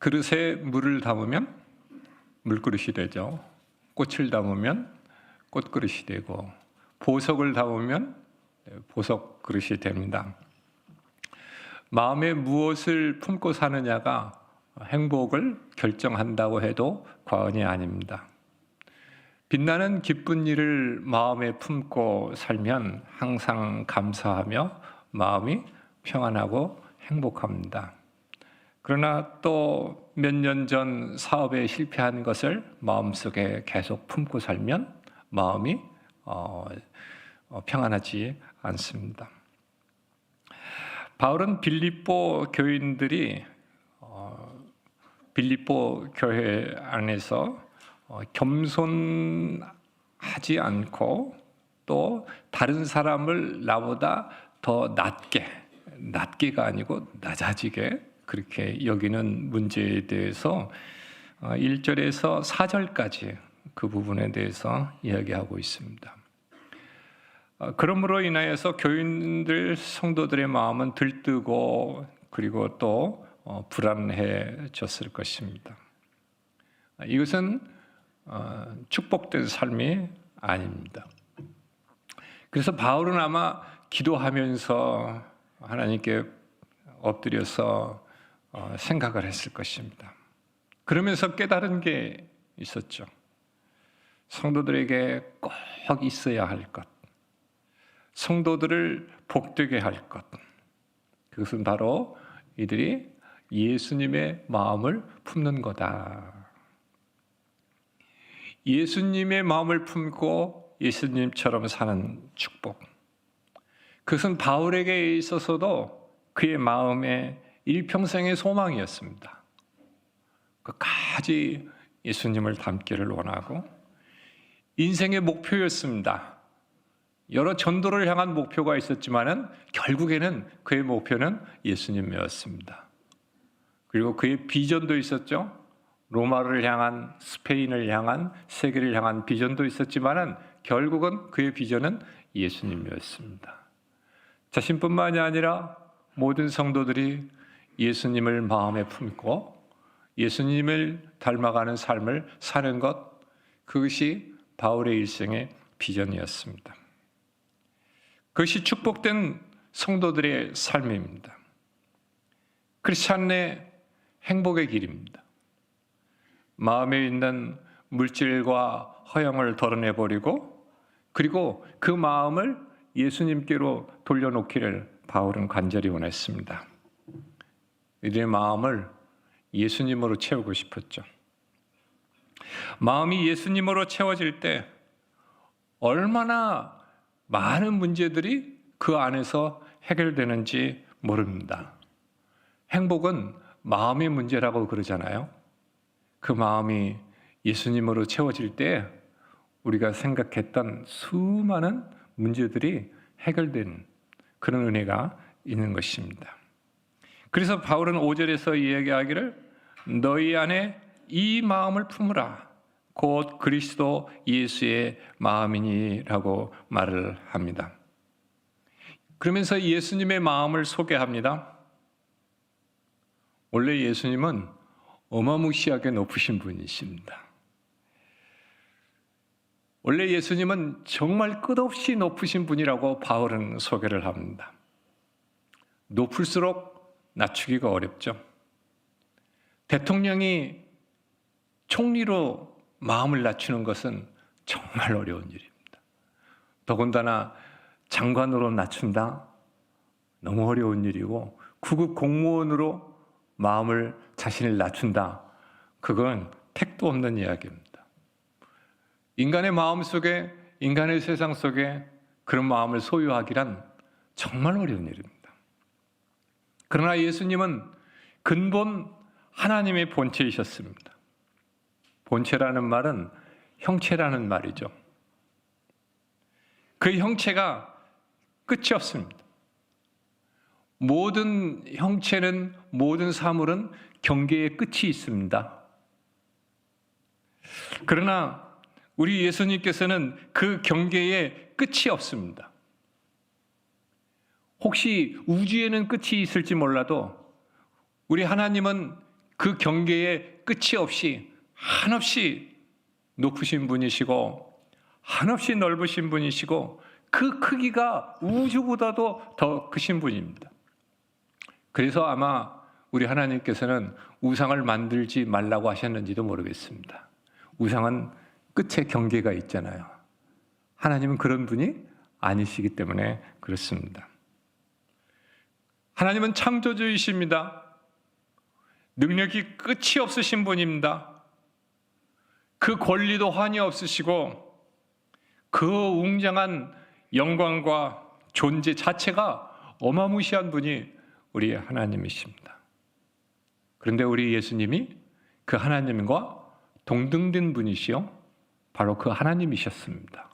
그릇에 물을 담으면 물그릇이 되죠. 꽃을 담으면 꽃그릇이 되고 보석을 담으면 보석 그릇이 됩니다. 마음에 무엇을 품고 사느냐가 행복을 결정한다고 해도 과언이 아닙니다. 빛나는 기쁜 일을 마음에 품고 살면 항상 감사하며 마음이 평안하고 행복합니다. 그러나 또 몇 년 전 사업에 실패한 것을 마음속에 계속 품고 살면 마음이 어, 어, 평안하지 않습니다. 바울은 빌립보 교인들이 어, 빌립보 교회 안에서 어, 겸손하지 않고 또 다른 사람을 나보다 더 낮게 낮게가 아니고 낮아지게 그렇게 여기는 문제에 대해서 1절에서 4절까지 그 부분에 대해서 이야기하고 있습니다. 어, 그러므로 인하여서 교인들 성도들의 마음은 들뜨고 그리고 또 어, 불안해졌을 것입니다. 이것은 어, 축복된 삶이 아닙니다. 그래서 바울은 아마 기도하면서 하나님께 엎드려서 생각을 했을 것입니다. 그러면서 깨달은 게 있었죠. 성도들에게 꼭 있어야 할 것. 성도들을 복되게 할 것. 그것은 바로 이들이 예수님의 마음을 품는 거다. 예수님의 마음을 품고 예수님처럼 사는 축복. 그것은 바울에게 있어서도 그의 마음의 일평생의 소망이었습니다. 끝까지 예수님을 닮기를 원하고 인생의 목표였습니다. 여러 전도를 향한 목표가 있었지만은 결국에는 그의 목표는 예수님이었습니다. 그리고 그의 비전도 있었죠. 로마를 향한 스페인을 향한 세계를 향한 비전도 있었지만은 결국은 그의 비전은 예수님이었습니다. 자신뿐만이 아니라 모든 성도들이 예수님을 마음에 품고 예수님을 닮아가는 삶을 사는 것 그것이 바울의 일생의 비전이었습니다. 그것이 축복된 성도들의 삶입니다. 크리스찬의 행복의 길입니다. 마음에 있는 물질과 허영을 덜어내 버리고 그리고 그 마음을 예수님께로 돌려놓기를 바울은 간절히 원했습니다. 이들의 마음을 예수님으로 채우고 싶었죠. 마음이 예수님으로 채워질 때 얼마나 많은 문제들이 그 안에서 해결되는지 모릅니다. 행복은 마음의 문제라고 그러잖아요. 그 마음이 예수님으로 채워질 때 우리가 생각했던 수많은 문제들이 해결된 그런 은혜가 있는 것입니다. 그래서 바울은 5절에서 이야기하기를 너희 안에 이 마음을 품으라. 곧 그리스도 예수의 마음이니라고 말을 합니다. 그러면서 예수님의 마음을 소개합니다. 원래 예수님은 어마무시하게 높으신 분이십니다. 원래 예수님은 정말 끝없이 높으신 분이라고 바울은 소개를 합니다. 높을수록 낮추기가 어렵죠. 대통령이 총리로 마음을 낮추는 것은 정말 어려운 일입니다. 더군다나 장관으로 낮춘다? 너무 어려운 일이고, 구급 공무원으로 마음을 자신을 낮춘다? 그건 택도 없는 이야기입니다. 인간의 마음 속에, 인간의 세상 속에 그런 마음을 소유하기란 정말 어려운 일입니다. 그러나 예수님은 근본 하나님의 본체이셨습니다. 본체라는 말은 형체라는 말이죠. 그 형체가 끝이 없습니다. 모든 형체는 모든 사물은 경계의 끝이 있습니다. 그러나 우리 예수님께서는 그 경계에 끝이 없습니다. 혹시 우주에는 끝이 있을지 몰라도 우리 하나님은 그 경계에 끝이 없이 한없이 높으신 분이시고 한없이 넓으신 분이시고 그 크기가 우주보다도 더 크신 분입니다. 그래서 아마 우리 하나님께서는 우상을 만들지 말라고 하셨는지도 모르겠습니다. 우상은 끝에 경계가 있잖아요. 하나님은 그런 분이 아니시기 때문에 그렇습니다. 하나님은 창조주이십니다. 능력이 끝이 없으신 분입니다. 그 권리도 한이 없으시고 그 웅장한 영광과 존재 자체가 어마무시한 분이 우리 하나님이십니다. 그런데 우리 예수님이 그 하나님과 동등된 분이시요. 바로 그 하나님이셨습니다.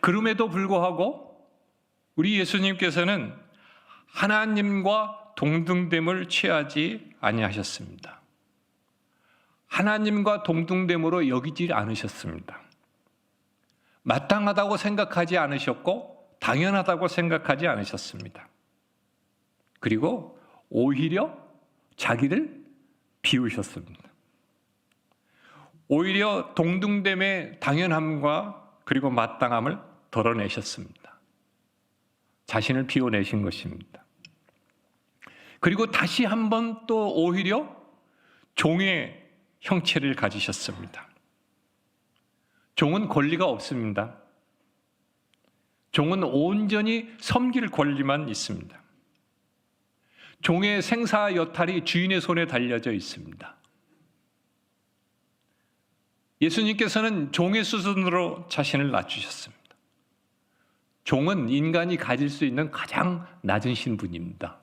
그럼에도 불구하고 우리 예수님께서는 하나님과 동등됨을 취하지 아니하셨습니다. 하나님과 동등됨으로 여기지 않으셨습니다. 마땅하다고 생각하지 않으셨고 당연하다고 생각하지 않으셨습니다. 그리고 오히려 자기를 비우셨습니다. 오히려 동등됨의 당연함과 그리고 마땅함을 덜어내셨습니다. 자신을 비워내신 것입니다. 그리고 다시 한번 또 오히려 종의 형체를 가지셨습니다. 종은 권리가 없습니다. 종은 온전히 섬길 권리만 있습니다. 종의 생사 여탈이 주인의 손에 달려져 있습니다. 예수님께서는 종의 수준으로 자신을 낮추셨습니다. 종은 인간이 가질 수 있는 가장 낮은 신분입니다.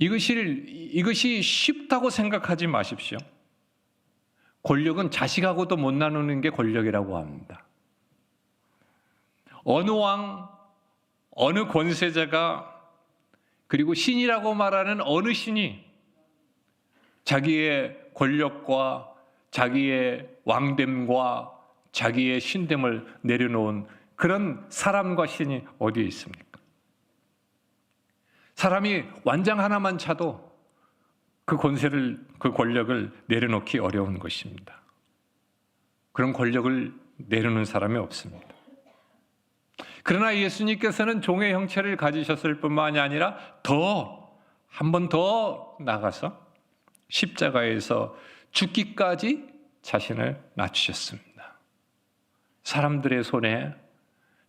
이것이, 이것이 쉽다고 생각하지 마십시오. 권력은 자식하고도 못 나누는 게 권력이라고 합니다. 어느 왕, 어느 권세자가 그리고 신이라고 말하는 어느 신이 자기의 권력과 자기의 왕됨과 자기의 신됨을 내려놓은 그런 사람과 신이 어디에 있습니까? 사람이 완장 하나만 차도 그 권세를, 그 권력을 내려놓기 어려운 것입니다. 그런 권력을 내려놓는 사람이 없습니다. 그러나 예수님께서는 종의 형체를 가지셨을 뿐만이 아니라 더, 한 번 더 나가서 십자가에서 죽기까지 자신을 낮추셨습니다. 사람들의 손에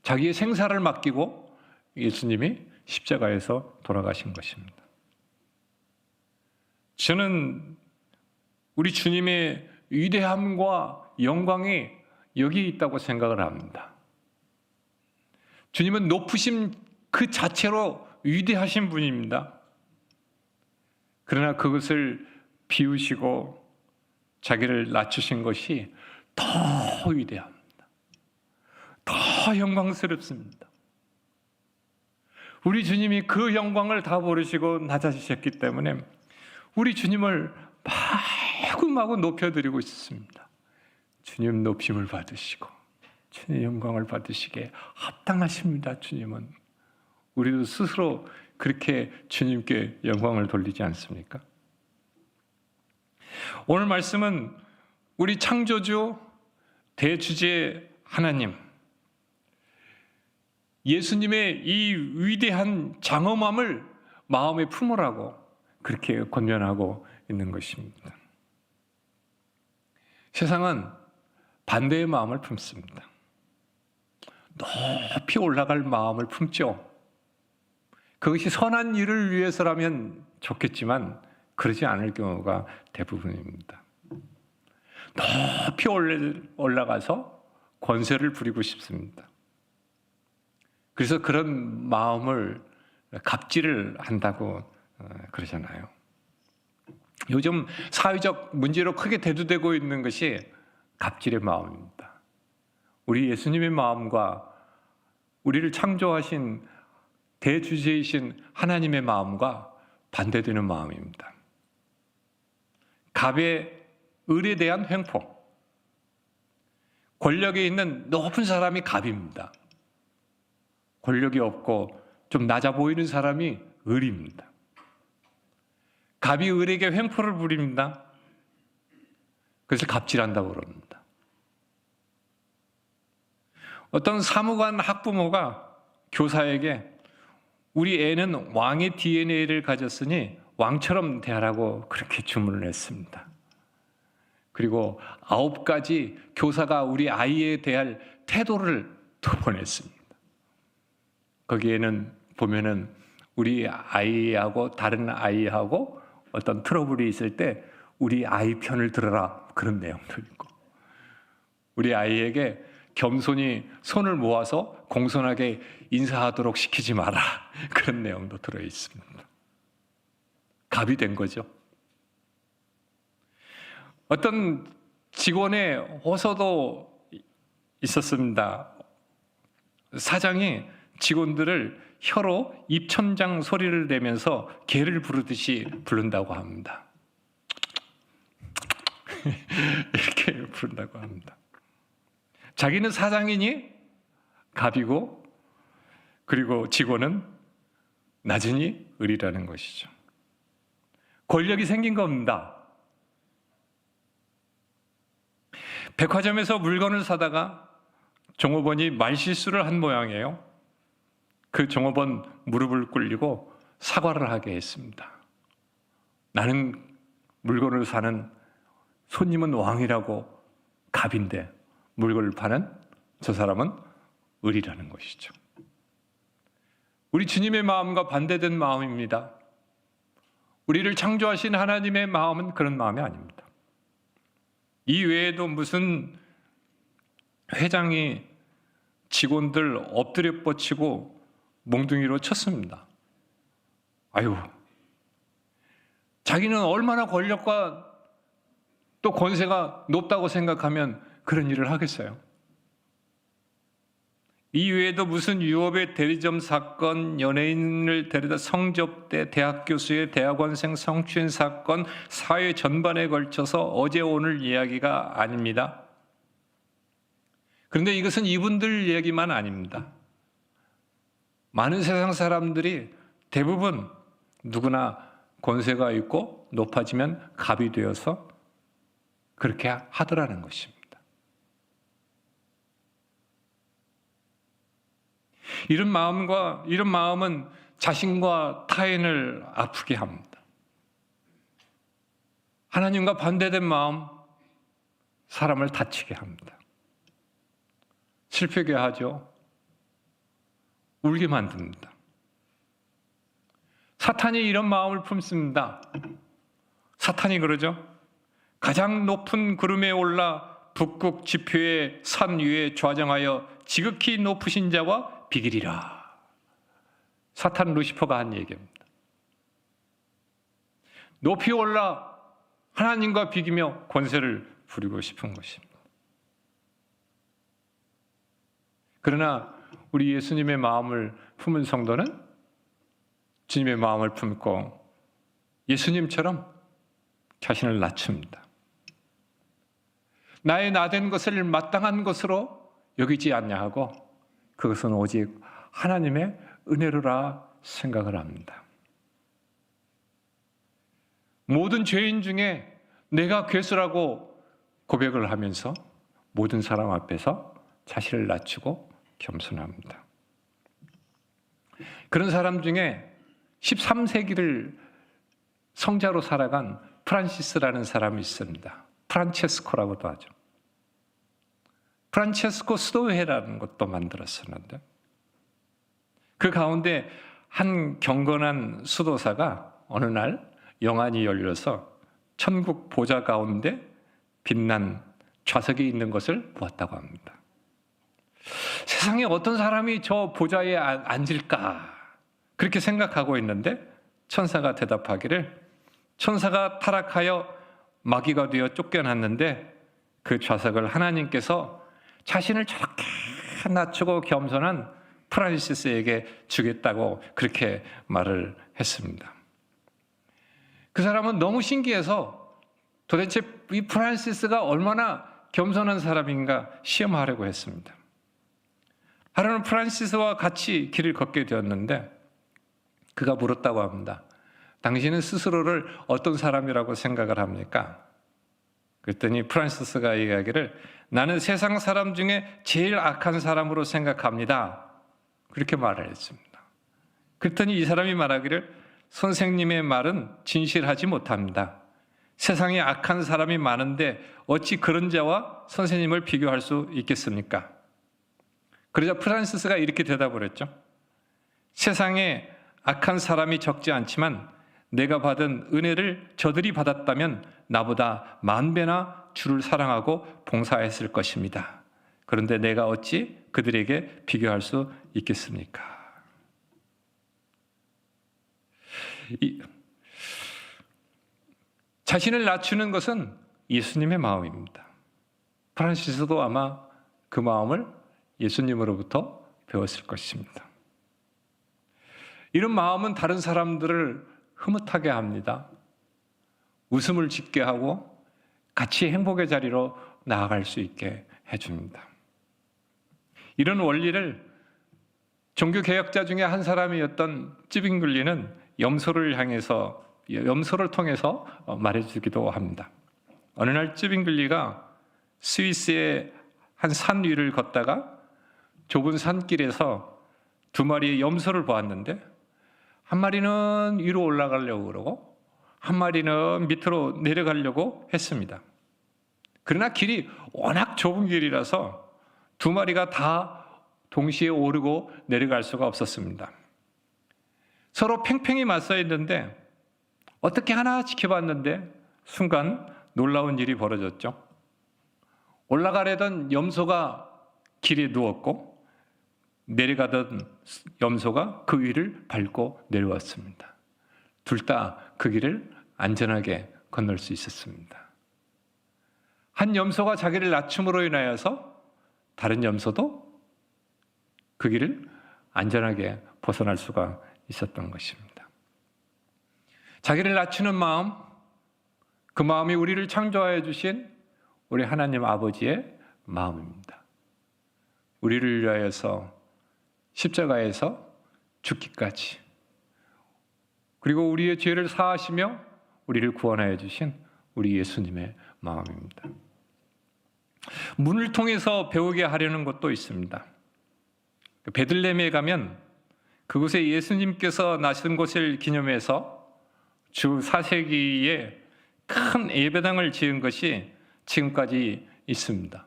자기의 생사를 맡기고 예수님이 십자가에서 돌아가신 것입니다. 저는 우리 주님의 위대함과 영광이 여기 있다고 생각을 합니다. 주님은 높으심 그 자체로 위대하신 분입니다. 그러나 그것을 비우시고 자기를 낮추신 것이 더 위대합니다. 더 영광스럽습니다. 우리 주님이 그 영광을 다 모르시고 낮아지셨기 때문에 우리 주님을 마구마구 높여드리고 있습니다. 주님 높임을 받으시고 주님 영광을 받으시게 합당하십니다. 주님은 우리도 스스로 그렇게 주님께 영광을 돌리지 않습니까? 오늘 말씀은 우리 창조주 대주제 하나님 예수님의 이 위대한 장엄함을 마음에 품으라고 그렇게 권면하고 있는 것입니다. 세상은 반대의 마음을 품습니다. 높이 올라갈 마음을 품죠. 그것이 선한 일을 위해서라면 좋겠지만 그러지 않을 경우가 대부분입니다. 높이 올라가서 권세를 부리고 싶습니다. 그래서 그런 마음을 갑질을 한다고 어, 그러잖아요. 요즘 사회적 문제로 크게 대두되고 있는 것이 갑질의 마음입니다. 우리 예수님의 마음과 우리를 창조하신 대주제이신 하나님의 마음과 반대되는 마음입니다. 갑의 을에 대한 횡포. 권력에 있는 높은 사람이 갑입니다. 권력이 없고 좀 낮아 보이는 사람이 을입니다. 갑이 을에게 횡포를 부립니다. 그래서 갑질한다고 그럽니다. 어떤 사무관 학부모가 교사에게 우리 애는 왕의 DNA를 가졌으니 왕처럼 대하라고 그렇게 주문을 했습니다. 그리고 아홉 가지 교사가 우리 아이에 대할 태도를 또 보냈습니다. 거기에는 보면은 우리 아이하고 다른 아이하고 어떤 트러블이 있을 때 우리 아이 편을 들어라 그런 내용도 있고 우리 아이에게 겸손히 손을 모아서 공손하게 인사하도록 시키지 마라 그런 내용도 들어 있습니다. 갑이 된 거죠. 어떤 직원의 호소도 있었습니다. 사장이 직원들을 혀로 입천장 소리를 내면서 개를 부르듯이 부른다고 합니다. 이렇게 부른다고 합니다. 자기는 사장이니 갑이고 그리고 직원은 낮으니 을이라는 것이죠. 권력이 생긴 겁니다. 백화점에서 물건을 사다가 종업원이 말실수를 한 모양이에요. 그 종업원 무릎을 꿇리고 사과를 하게 했습니다. 나는 물건을 사는 손님은 왕이라고 갑인데 물건을 파는 저 사람은 을이라는 것이죠. 우리 주님의 마음과 반대된 마음입니다. 우리를 창조하신 하나님의 마음은 그런 마음이 아닙니다. 이 외에도 무슨 회장이 직원들 엎드려 뻗치고 몽둥이로 쳤습니다. 아유, 자기는 얼마나 권력과 또 권세가 높다고 생각하면 그런 일을 하겠어요. 이 외에도 무슨 유업의 대리점 사건, 연예인을 데려다 성접대, 대학 교수의 대학원생 성추행 사건, 사회 전반에 걸쳐서 어제 오늘 이야기가 아닙니다. 그런데 이것은 이분들 얘기만 아닙니다. 많은 세상 사람들이 대부분 누구나 권세가 있고 높아지면 갑이 되어서 그렇게 하더라는 것입니다. 이런 마음과 이런 마음은 자신과 타인을 아프게 합니다. 하나님과 반대된 마음 사람을 다치게 합니다. 슬프게 하죠. 울게 만듭니다. 사탄이 이런 마음을 품습니다. 사탄이 그러죠. 가장 높은 구름에 올라 북극 지표의 산 위에 좌정하여 지극히 높으신 자와 비길이라. 사탄 루시퍼가 한 얘기입니다. 높이 올라 하나님과 비기며 권세를 부리고 싶은 것입니다. 그러나 우리 예수님의 마음을 품은 성도는 주님의 마음을 품고 예수님처럼 자신을 낮춥니다. 나의 나된 것을 마땅한 것으로 여기지 않냐 하고 그것은 오직 하나님의 은혜로라 생각을 합니다. 모든 죄인 중에 내가 괴수라고 고백을 하면서 모든 사람 앞에서 자신을 낮추고 겸손합니다. 그런 사람 중에 13세기를 성자로 살아간 프란시스라는 사람이 있습니다. 프란체스코라고도 하죠. 프란체스코 수도회라는 것도 만들었었는데 그 가운데 한 경건한 수도사가 어느 날 영안이 열려서 천국 보좌 가운데 빛난 좌석이 있는 것을 보았다고 합니다. 세상에 어떤 사람이 저 보좌에 앉을까 그렇게 생각하고 있는데 천사가 대답하기를 천사가 타락하여 마귀가 되어 쫓겨났는데 그 좌석을 하나님께서 자신을 저렇게 낮추고 겸손한 프란시스에게 주겠다고 그렇게 말을 했습니다. 그 사람은 너무 신기해서 도대체 이 프란시스가 얼마나 겸손한 사람인가 시험하려고 했습니다. 하루는 프란시스와 같이 길을 걷게 되었는데 그가 물었다고 합니다. 당신은 스스로를 어떤 사람이라고 생각을 합니까? 그랬더니 프란시스가 이야기를 나는 세상 사람 중에 제일 악한 사람으로 생각합니다. 그렇게 말을 했습니다. 그랬더니 이 사람이 말하기를 선생님의 말은 진실하지 못합니다. 세상에 악한 사람이 많은데 어찌 그런 자와 선생님을 비교할 수 있겠습니까? 그러자 프란시스가 이렇게 대답을 했죠. 세상에 악한 사람이 적지 않지만 내가 받은 은혜를 저들이 받았다면 나보다 만 배나 주를 사랑하고 봉사했을 것입니다. 그런데 내가 어찌 그들에게 비교할 수 있겠습니까? 이, 자신을 낮추는 것은 예수님의 마음입니다. 프란시스도 아마 그 마음을 예수님으로부터 배웠을 것입니다. 이런 마음은 다른 사람들을 흐뭇하게 합니다. 웃음을 짓게 하고 같이 행복의 자리로 나아갈 수 있게 해줍니다. 이런 원리를 종교 개혁자 중에 한 사람이었던 찌빙글리는 염소를 향해서 염소를 통해서 말해주기도 합니다. 어느 날 찌빙글리가 스위스의 한 산 위를 걷다가 좁은 산길에서 두 마리의 염소를 보았는데 한 마리는 위로 올라가려고 그러고 한 마리는 밑으로 내려가려고 했습니다. 그러나 길이 워낙 좁은 길이라서 두 마리가 다 동시에 오르고 내려갈 수가 없었습니다. 서로 팽팽히 맞서 있는데 어떻게 하나 지켜봤는데 순간 놀라운 일이 벌어졌죠. 올라가려던 염소가 길에 누웠고 내려가던 염소가 그 위를 밟고 내려왔습니다. 둘 다 그 길을 안전하게 건널 수 있었습니다. 한 염소가 자기를 낮춤으로 인하여서 다른 염소도 그 길을 안전하게 벗어날 수가 있었던 것입니다. 자기를 낮추는 마음, 그 마음이 우리를 창조하여 주신 우리 하나님 아버지의 마음입니다. 우리를 위하여서 십자가에서 죽기까지 그리고 우리의 죄를 사하시며 우리를 구원하여 주신 우리 예수님의 마음입니다. 문을 통해서 배우게 하려는 것도 있습니다. 베들레헴에 가면 그곳에 예수님께서 나신 곳을 기념해서 주 4세기에 큰 예배당을 지은 것이 지금까지 있습니다.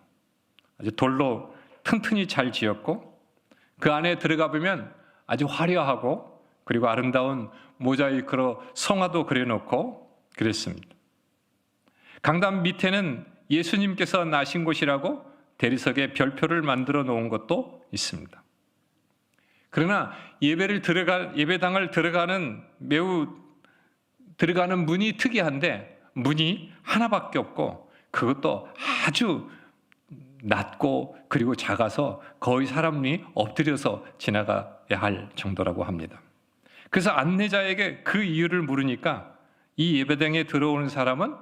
아주 돌로 튼튼히 잘 지었고 그 안에 들어가 보면 아주 화려하고 그리고 아름다운 모자이크로 성화도 그려놓고 그랬습니다. 강단 밑에는 예수님께서 나신 곳이라고 대리석에 별표를 만들어 놓은 것도 있습니다. 그러나 예배를 들어가 예배당을 들어가는 매우 들어가는 문이 특이한데 문이 하나밖에 없고 그것도 아주 낮고 그리고 작아서 거의 사람이 엎드려서 지나가야 할 정도라고 합니다. 그래서 안내자에게 그 이유를 물으니까 이 예배당에 들어오는 사람은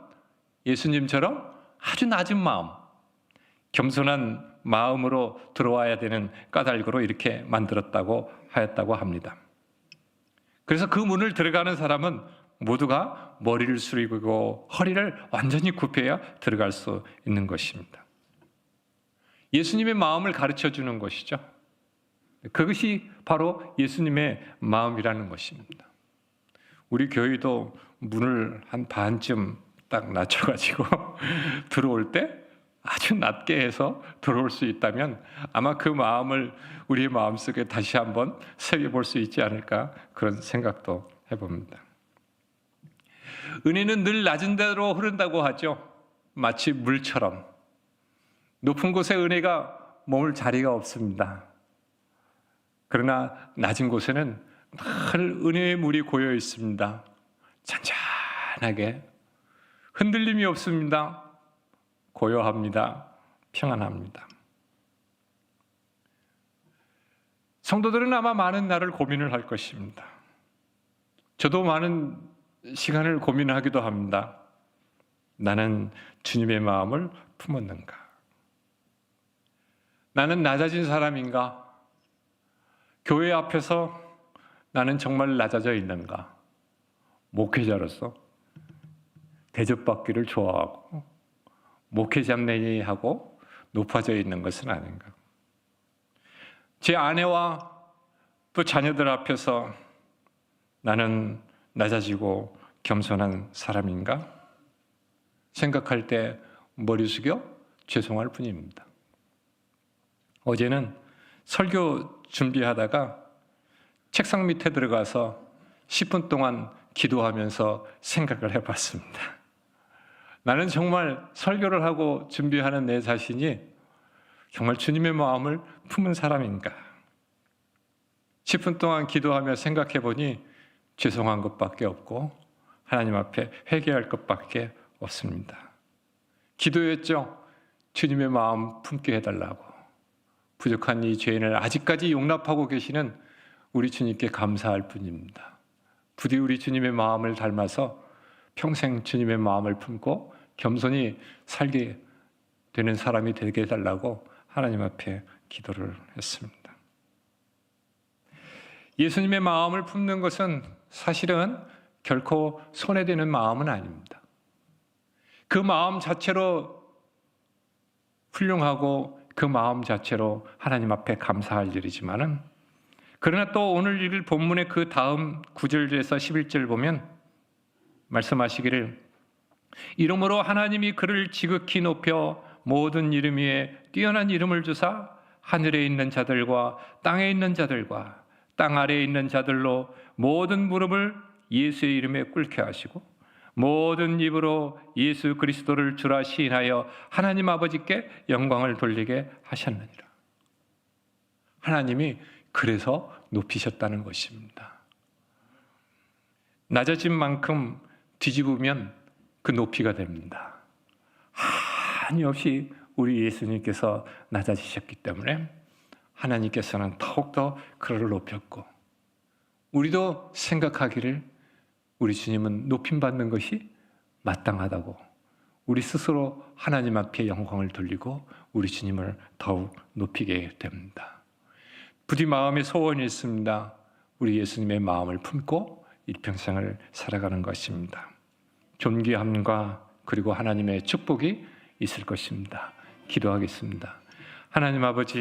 예수님처럼 아주 낮은 마음, 겸손한 마음으로 들어와야 되는 까닭으로 이렇게 만들었다고 하였다고 합니다. 그래서 그 문을 들어가는 사람은 모두가 머리를 숙이고 허리를 완전히 굽혀야 들어갈 수 있는 것입니다. 예수님의 마음을 가르쳐 주는 것이죠. 그것이 바로 예수님의 마음이라는 것입니다. 우리 교회도 문을 한 반쯤 딱 낮춰가지고 들어올 때 아주 낮게 해서 들어올 수 있다면 아마 그 마음을 우리의 마음속에 다시 한번 새겨볼 수 있지 않을까 그런 생각도 해봅니다. 은혜는 늘 낮은 대로 흐른다고 하죠. 마치 물처럼. 높은 곳에 은혜가 머물 자리가 없습니다. 그러나 낮은 곳에는 늘 은혜의 물이 고여 있습니다. 잔잔하게 흔들림이 없습니다. 고요합니다. 평안합니다. 성도들은 아마 많은 날을 고민을 할 것입니다. 저도 많은 시간을 고민하기도 합니다. 나는 주님의 마음을 품었는가? 나는 낮아진 사람인가? 교회 앞에서 나는 정말 낮아져 있는가? 목회자로서 대접받기를 좋아하고 목회자내니하고 높아져 있는 것은 아닌가? 제 아내와 또 자녀들 앞에서 나는 낮아지고 겸손한 사람인가? 생각할 때 머리 숙여 죄송할 뿐입니다. 어제는 설교 준비하다가 책상 밑에 들어가서 10분 동안 기도하면서 생각을 해봤습니다. 나는 정말 설교를 하고 준비하는 내 자신이 정말 주님의 마음을 품은 사람인가? 10분 동안 기도하며 생각해 보니 죄송한 것밖에 없고 하나님 앞에 회개할 것밖에 없습니다. 기도했죠. 주님의 마음 품게 해달라고. 부족한 이 죄인을 아직까지 용납하고 계시는 우리 주님께 감사할 뿐입니다. 부디 우리 주님의 마음을 닮아서 평생 주님의 마음을 품고 겸손히 살게 되는 사람이 되게 해달라고 하나님 앞에 기도를 했습니다. 예수님의 마음을 품는 것은 사실은 결코 손해되는 마음은 아닙니다. 그 마음 자체로 훌륭하고 그 마음 자체로 하나님 앞에 감사할 일이지만은 그러나 또 오늘 읽을 본문의 그 다음 9절에서 11절 보면 말씀하시기를 이름으로 하나님이 그를 지극히 높여 모든 이름 위에 뛰어난 이름을 주사 하늘에 있는 자들과 땅에 있는 자들과 땅 아래에 있는 자들로 모든 무릎을 예수의 이름에 꿇게 하시고 모든 입으로 예수 그리스도를 주라 시인하여 하나님 아버지께 영광을 돌리게 하셨느니라. 하나님이 그래서 높이셨다는 것입니다. 낮아진 만큼 뒤집으면 그 높이가 됩니다. 한이 없이 우리 예수님께서 낮아지셨기 때문에 하나님께서는 더욱더 그를 높였고 우리도 생각하기를 우리 주님은 높임 받는 것이 마땅하다고 우리 스스로 하나님 앞에 영광을 돌리고 우리 주님을 더욱 높이게 됩니다. 부디 마음의 소원이 있습니다. 우리 예수님의 마음을 품고 일평생을 살아가는 것입니다. 존귀함과 그리고 하나님의 축복이 있을 것입니다. 기도하겠습니다. 하나님 아버지